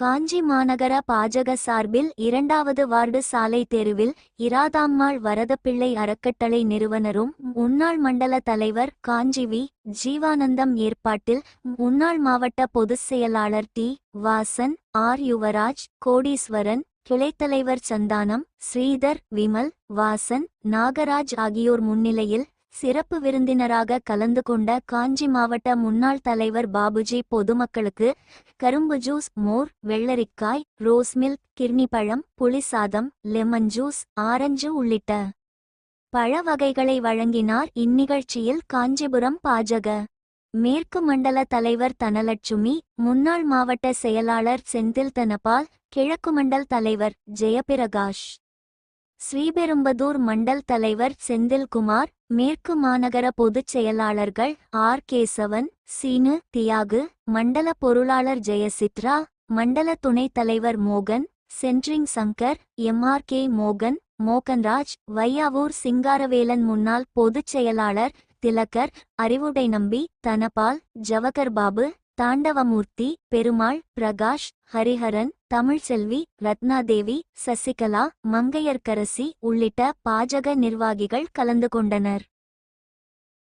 காஞ்சி மாநகர பாஜக சார்பில் இரண்டாவது வார்டு சாலை தெருவில் இராதாம்மாள் வரதப்பிள்ளை அறக்கட்டளை நிறுவனரும் முன்னாள் மண்டல தலைவர் காஞ்சி வி. ஜீவானந்தம் ஏற்பாட்டில் முன்னாள் மாவட்ட பொதுச் செயலாளர் டி. வாசன் ஆர். யுவராஜ் கோடீஸ்வரன் கிளைத்தலைவர் சந்தானம் ஸ்ரீதர் விமல் வாசன் நாகராஜ் ஆகியோர் முன்னிலையில் சிறப்பு விருந்தினராக கலந்து கொண்ட காஞ்சி மாவட்ட முன்னாள் தலைவர் பாபுஜி பொதுமக்களுக்கு கரும்பு ஜூஸ் மோர் வெள்ளரிக்காய் ரோஸ் மில்க் கிர்னி பழம் புளிசாதம் லெமன் ஜூஸ் ஆரஞ்சு உள்ளிட்ட பழ வகைகளை வழங்கினார் இந்நிகழ்ச்சியில் காஞ்சிபுரம் பாஜக. மேற்கு மண்டல தலைவர் தனலட்சுமி முன்னாள் மாவட்ட செயலாளர் செந்தில் தனபால் கிழக்கு மண்டல் தலைவர் ஜெயபிரகாஷ். ஸ்ரீபெரும்பதூர் மண்டல் தலைவர் செந்தில்குமார் மேற்கு மாநகர பொதுச் செயலாளர்கள் ஆர். கேசவன் சீனு தியாகு மண்டல பொருளாளர் ஜெயசித்ரா மண்டல துணைத் தலைவர் மோகன் சென்ட்ரிங் சங்கர் எம்ஆர் கே. மோகன் மோகன்ராஜ் வையாவூர் சிங்காரவேலன் முன்னாள் பொதுச் செயலாளர் திலகர் அறிவுடை நம்பி தனபால் ஜவகர் பாபு தாண்டவமூர்த்தி பெருமாள் பிரகாஷ் ஹரிஹரன் தமிழ்செல்வி ரத்னாதேவி சசிகலா மங்கையர்க்கரசி உள்ளிட்ட பாஜக நிர்வாகிகள் கலந்து கொண்டனர்.